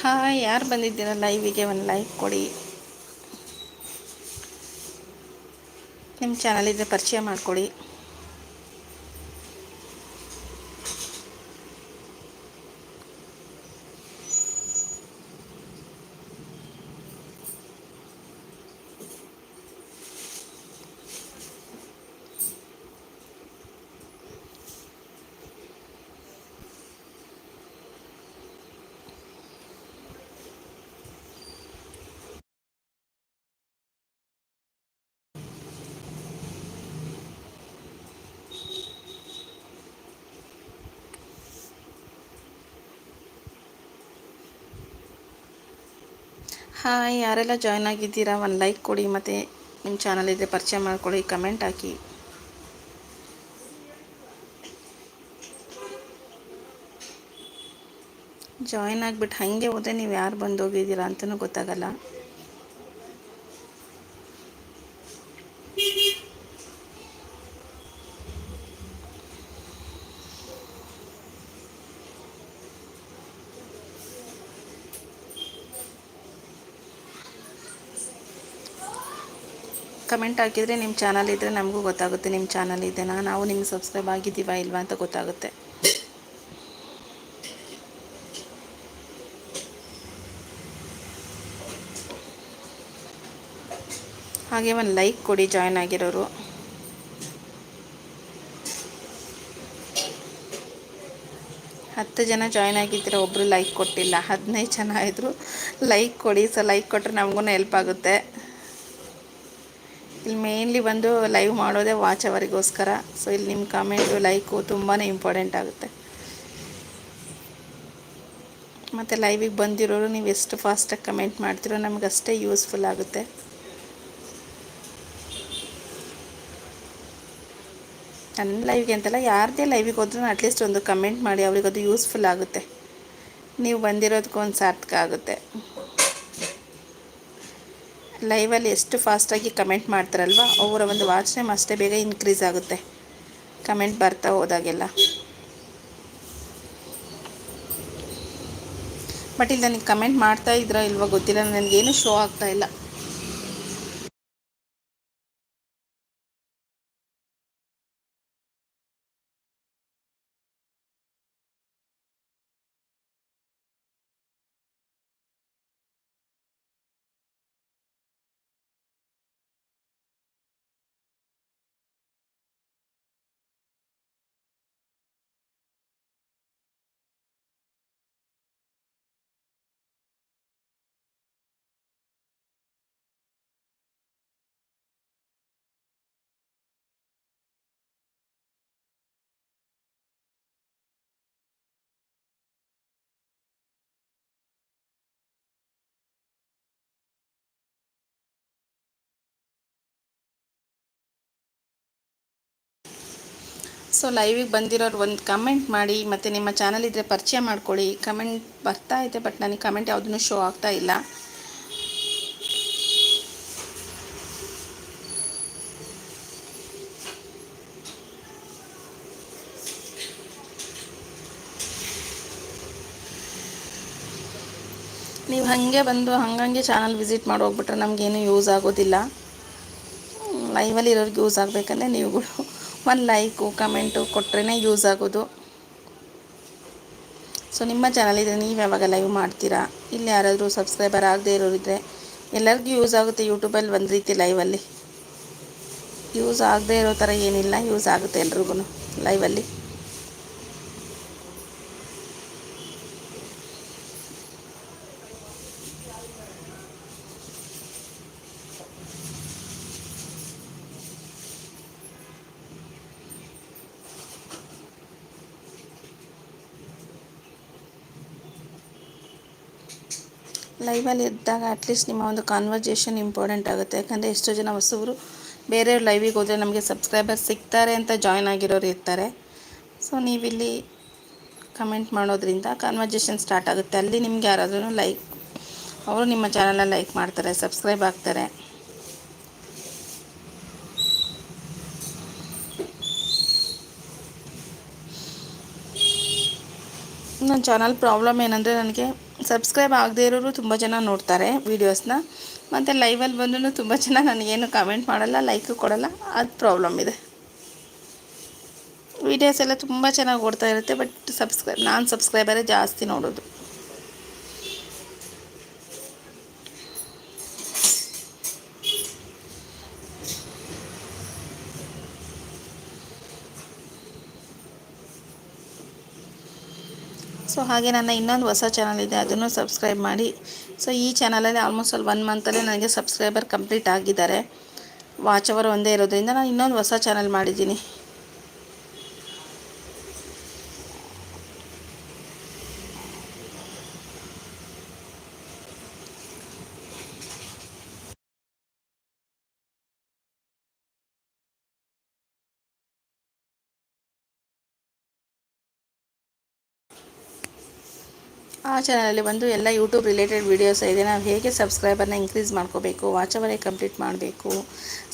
Hi ಯಾರು ಬಂದಿದ್ದೀರ? ಲೈವಿಗೆ ಒಂದು like ಕೊಡಿ. ನಿಮ್ಮ ಚಾನಲ್ ಇದ್ದರೆ ಪರಿಚಯ ಮಾಡಿಕೊಡಿ. ಹಾಯ್, ಯಾರೆಲ್ಲ ಜಾಯ್ನ್ ಆಗಿದ್ದೀರಾ? ಒಂದು ಲೈಕ್ ಕೊಡಿ ಮತ್ತು ನಿಮ್ಮ ಚಾನಲ್ ಪರಿಚಯ ಮಾಡ್ಕೊಳ್ಳಿ ಕಮೆಂಟ್ ಹಾಕಿ. ಜಾಯ್ನ್ ಆಗಿಬಿಟ್ಟು ಹಾಗೆ ಹೋದರೆ ನೀವು ಯಾರು ಬಂದು ಹೋಗಿದ್ದೀರಾ ಅಂತಲೂ ಗೊತ್ತಾಗಲ್ಲ. ಕಮೆಂಟ್ ಹಾಕಿದರೆ ನಿಮ್ಮ ಚಾನಲ್ ಇದ್ದರೆ ನಮಗೂ ಗೊತ್ತಾಗುತ್ತೆ ನಿಮ್ಮ ಚಾನಲ್ ಇದೆನಾ. ನಾವು ನಿಮ್ಗೆ ಸಬ್ಸ್ಕ್ರೈಬ್ ಆಗಿದ್ದೀವಾ ಇಲ್ವಾ ಅಂತ ಗೊತ್ತಾಗುತ್ತೆ. ಹಾಗೆ ಒಂದು ಲೈಕ್ ಕೊಡಿ ಜಾಯ್ನ್ ಆಗಿರೋರು. ಹತ್ತು ಜನ ಜಾಯ್ನ್ ಆಗಿದ್ದೀರ ಒಬ್ಬರು ಲೈಕ್ ಕೊಟ್ಟಿಲ್ಲ. ಹದಿನೈದು ಜನ ಇದ್ದರು ಲೈಕ್ ಕೊಡಿ. ಸೊ ಲೈಕ್ ಕೊಟ್ಟರೆ ನಮಗೂ ಹೆಲ್ಪ್ ಆಗುತ್ತೆ. ಮೇನ್ಲಿ ಬಂದು ಲೈವ್ ಮಾಡೋದೇ ವಾಚ್ ಅವರಿಗೋಸ್ಕರ. ಸೊ ಇಲ್ಲಿ ನಿಮ್ಮ ಕಮೆಂಟು ಲೈಕು ತುಂಬಾ ಇಂಪಾರ್ಟೆಂಟ್ ಆಗುತ್ತೆ. ಮತ್ತು ಲೈವಿಗೆ ಬಂದಿರೋರು ನೀವು ಎಷ್ಟು ಫಾಸ್ಟಾಗಿ ಕಮೆಂಟ್ ಮಾಡ್ತಿರೋ ನಮ್ಗೆ ಅಷ್ಟೇ ಯೂಸ್ಫುಲ್ ಆಗುತ್ತೆ. ನನ್ನ ಲೈವ್ಗೆ ಅಂತಲ್ಲ, ಯಾರದೇ ಲೈವಿಗೆ ಹೋದ್ರೂ ಅಟ್ಲೀಸ್ಟ್ ಒಂದು ಕಮೆಂಟ್ ಮಾಡಿ ಅವ್ರಿಗೆ ಅದು ಯೂಸ್ಫುಲ್ ಆಗುತ್ತೆ. ನೀವು ಬಂದಿರೋದಕ್ಕೂ ಒಂದು ಸಾರ್ಥಕ ಆಗುತ್ತೆ. ಲೈವಲ್ಲಿ ಎಷ್ಟು ಫಾಸ್ಟಾಗಿ ಕಮೆಂಟ್ ಮಾಡ್ತಾರಲ್ವ, ಅವರ ಒಂದು ವಾಚ್ ಟೈಮ್ ಅಷ್ಟೇ ಬೇಗ ಇನ್ಕ್ರೀಸ್ ಆಗುತ್ತೆ. ಕಮೆಂಟ್ ಬರ್ತಾ ಹೋದಾಗೆಲ್ಲ. ಬಟ್ ಇಲ್ಲಿ ನನಗೆ ಕಮೆಂಟ್ ಮಾಡ್ತಾ ಇದ್ರೋ ಇಲ್ವೋ ಗೊತ್ತಿಲ್ಲ, ನನಗೇನು ಶೋ ಆಗ್ತಾ ಇಲ್ಲ. ಸೊ ಲೈವಿಗೆ ಬಂದಿರೋರು ಒಂದು ಕಮೆಂಟ್ ಮಾಡಿ, ಮತ್ತು ನಿಮ್ಮ ಚಾನಲ್ ಇದ್ದರೆ ಪರಿಚಯ ಮಾಡ್ಕೊಳ್ಳಿ. ಕಮೆಂಟ್ ಬರ್ತಾ ಇದೆ ಬಟ್ ನನಗೆ ಕಮೆಂಟ್ ಯಾವುದೂ ಶೋ ಆಗ್ತಾ ಇಲ್ಲ. ನೀವು ಹಾಗೆ ಬಂದು ಹಂಗಂಗೆ ಚಾನಲ್ ವಿಸಿಟ್ ಮಾಡಿ ಹೋಗ್ಬಿಟ್ರೆ ನಮಗೇನು ಯೂಸ್ ಆಗೋದಿಲ್ಲ. ಲೈವಲ್ಲಿ ಇರೋರಿಗೆ ಯೂಸ್ ಆಗಬೇಕಂದ್ರೆ ನೀವುಗಳು ಒಂದು ಲೈಕು, ಕಮೆಂಟು ಕೊಟ್ರೇ ಯೂಸ್ ಆಗೋದು. ಸೊ ನಿಮ್ಮ ಚಾನಲ್ ನೀವು ಯಾವಾಗ ಲೈವ್ ಮಾಡ್ತೀರಾ? ಇಲ್ಲಿ ಯಾರಾದರೂ ಸಬ್ಸ್ಕ್ರೈಬರ್ ಆಗದೆ ಇರೋರಿದ್ರೆ ಎಲ್ಲರಿಗೂ ಯೂಸ್ ಆಗುತ್ತೆ ಯೂಟ್ಯೂಬಲ್ಲಿ ಒಂದು ರೀತಿ ಲೈವಲ್ಲಿ. ಯೂಸ್ ಆಗದೆ ಇರೋ ಥರ ಏನಿಲ್ಲ, ಯೂಸ್ ಆಗುತ್ತೆ ಎಲ್ರಿಗೂ ಲೈವಲ್ಲಿ. ಲೈವಲ್ಲಿ ಇದ್ದಾಗ ಅಟ್ಲೀಸ್ಟ್ ನಿಮ್ಮ ಒಂದು ಕಾನ್ವರ್ಜೇಷನ್ ಇಂಪಾರ್ಟೆಂಟ್ ಆಗುತ್ತೆ. ಯಾಕಂದರೆ ಎಷ್ಟೋ ಜನ ಹೊಸಬರು ಬೇರೆಯವ್ರ ಲೈವಿಗೆ ಹೋದರೆ ನಮಗೆ ಸಬ್ಸ್ಕ್ರೈಬರ್ ಸಿಗ್ತಾರೆ ಅಂತ ಜಾಯ್ನ್ ಆಗಿರೋರು ಇರ್ತಾರೆ. ಸೊ ನೀವಿಲ್ಲಿ ಕಮೆಂಟ್ ಮಾಡೋದ್ರಿಂದ ಕಾನ್ವರ್ಜೇಷನ್ ಸ್ಟಾರ್ಟ್ ಆಗುತ್ತೆ. ಅಲ್ಲಿ ನಿಮ್ಗೆ ಯಾರಾದ್ರೂ ಲೈಕ್ ಅವರು ನಿಮ್ಮ ಚಾನಲ್ನ ಲೈಕ್ ಮಾಡ್ತಾರೆ ಸಬ್ಸ್ಕ್ರೈಬ್ ಆಗ್ತಾರೆ. ನನ್ನ ಚಾನಲ್ ಪ್ರಾಬ್ಲಮ್ ಏನಂದರೆ, ನನಗೆ ಸಬ್ಸ್ಕ್ರೈಬ್ ಆಗದೇ ಇರೋರು ತುಂಬ ಜನ ನೋಡ್ತಾರೆ ವೀಡಿಯೋಸ್ನ ಮತ್ತು ಲೈವಲ್ಲಿ ಬಂದ್ರೂ ತುಂಬ ಜನ ನನಗೇನು ಕಮೆಂಟ್ ಮಾಡಲ್ಲ ಲೈಕು ಕೊಡಲ್ಲ, ಅದು ಪ್ರಾಬ್ಲಮ್ ಇದೆ. ವೀಡಿಯೋಸ್ ಎಲ್ಲ ತುಂಬ ಚೆನ್ನಾಗಿ ಓಡ್ತಾ ಇರುತ್ತೆ ಬಟ್ ಸಬ್ಸ್ಕ್ರೈಬ್ ನಾನು ಸಬ್ಸ್ಕ್ರೈಬರೇ ಜಾಸ್ತಿ ನೋಡೋದು. ಸೊ ಹಾಗೆ ನನ್ನ ಇನ್ನೊಂದು ಹೊಸ ಚಾನಲ್ ಇದೆ, ಅದನ್ನು ಸಬ್ಸ್ಕ್ರೈಬ್ ಮಾಡಿ. ಸೊ ಈ ಚಾನಲಲ್ಲಿ ಆಲ್ಮೋಸ್ಟ್ ಅಲ್ಲಿ ಒನ್ ಮಂತಲ್ಲೇ ನನಗೆ ಸಬ್ಸ್ಕ್ರೈಬರ್ ಕಂಪ್ಲೀಟ್ ಆಗಿದ್ದಾರೆ. ವಾಚ್ ಅವರ್ ಒಂದೇ ಇರೋದ್ರಿಂದ ನಾನು ಇನ್ನೊಂದು ಹೊಸ ಚಾನಲ್ ಮಾಡಿದ್ದೀನಿ. ಆ ಚಾನಲಲ್ಲಿ ಬಂದು ಎಲ್ಲ ಯೂಟ್ಯೂಬ್ ರಿಲೇಟೆಡ್ ವೀಡಿಯೋಸ್ ಇದೆ. ನಾವು ಹೇಗೆ ಸಬ್ಸ್ಕ್ರೈಬರ್ನ ಇನ್ಕ್ರೀಸ್ ಮಾಡ್ಕೋಬೇಕು ವಾಚ್ ಅವರೇ ಕಂಪ್ಲೀಟ್ ಮಾಡಬೇಕು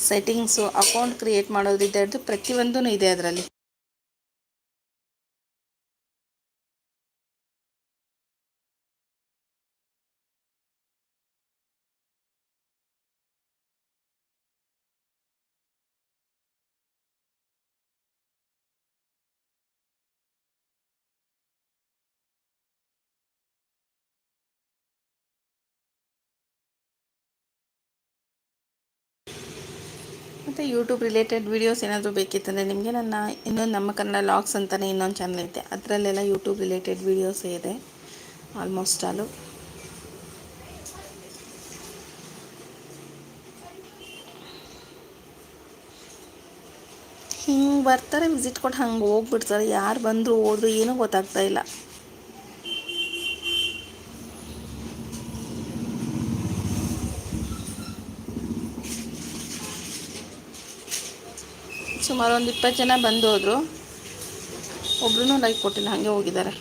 ಸೆಟ್ಟಿಂಗ್ಸು ಅಕೌಂಟ್ ಕ್ರಿಯೇಟ್ ಮಾಡೋದ್ರಿಂದ ಹಿಡಿದು ಪ್ರತಿಯೊಂದೂ ಇದೆ ಅದರಲ್ಲಿ. ಮತ್ತು ಯೂಟ್ಯೂಬ್ ರಿಲೇಟೆಡ್ ವೀಡಿಯೋಸ್ ಏನಾದರೂ ಬೇಕಿತ್ತಂದರೆ ನಿಮಗೆ ನನ್ನ ಇನ್ನೊಂದು ನಮ್ಮ ಕನ್ನಡ ಲಾಗ್ಸ್ ಅಂತಲೇ ಇನ್ನೊಂದು ಚಾನಲ್ ಐತೆ. ಅದರಲ್ಲೆಲ್ಲ ಯೂಟ್ಯೂಬ್ ರಿಲೇಟೆಡ್ ವೀಡಿಯೋಸೇ ಇದೆ. ಆಲ್ಮೋಸ್ಟ್ ಆಲು ಹಿಂಗೆ ಬರ್ತಾರೆ ವಿಸಿಟ್ ಕೊಟ್ಟು ಹಂಗೆ ಹೋಗ್ಬಿಡ್ತಾರೆ. ಯಾರು ಬಂದರು ಹೋದ್ರು ಏನೂ ಗೊತ್ತಾಗ್ತಾ ಇಲ್ಲ. ಸುಮಾರು ಒಂದು ಇಪ್ಪತ್ತು ಜನ ಬಂದು ಹೋದರು. ಒಬ್ರು ಲೈಕ್ ಕೊಟ್ಟಿಲ್ಲ ಹಾಗೆ ಹೋಗಿದ್ದಾರೆ.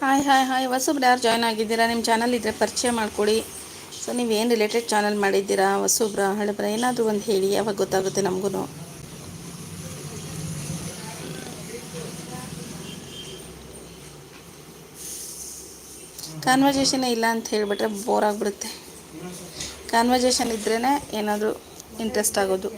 ಹಾಯ್ ಹಾಯ್ ಹಾಯ್ ಹೊಸಬ್ರು ಯಾರು ಜಾಯ್ನ್ ಆಗಿದ್ದೀರಾ? ನಿಮ್ಮ ಚಾನಲ್ ಇದ್ದರೆ ಪರಿಚಯ ಮಾಡಿಕೊಡಿ. ಸೊ ನೀವು ಏನು ರಿಲೇಟೆಡ್ ಚಾನಲ್ ಮಾಡಿದ್ದೀರಾ? ಹೊಸಬ್ರ ಹಳಬ್ರ, ಏನಾದರೂ ಒಂದು ಹೇಳಿ. ಯಾವಾಗ ಗೊತ್ತಾಗುತ್ತೆ ನಮಗೂ ಕಾನ್ವರ್ಜೇಷನ್ ಇಲ್ಲ ಅಂತ ಹೇಳಿಬಿಟ್ರೆ ಬೋರ್ ಆಗಿಬಿಡುತ್ತೆ. ಕಾನ್ವರ್ಜೇಷನ್ ಇದ್ರೇ ಏನಾದರೂ ಇಂಟ್ರೆಸ್ಟ್ ಆಗೋದು.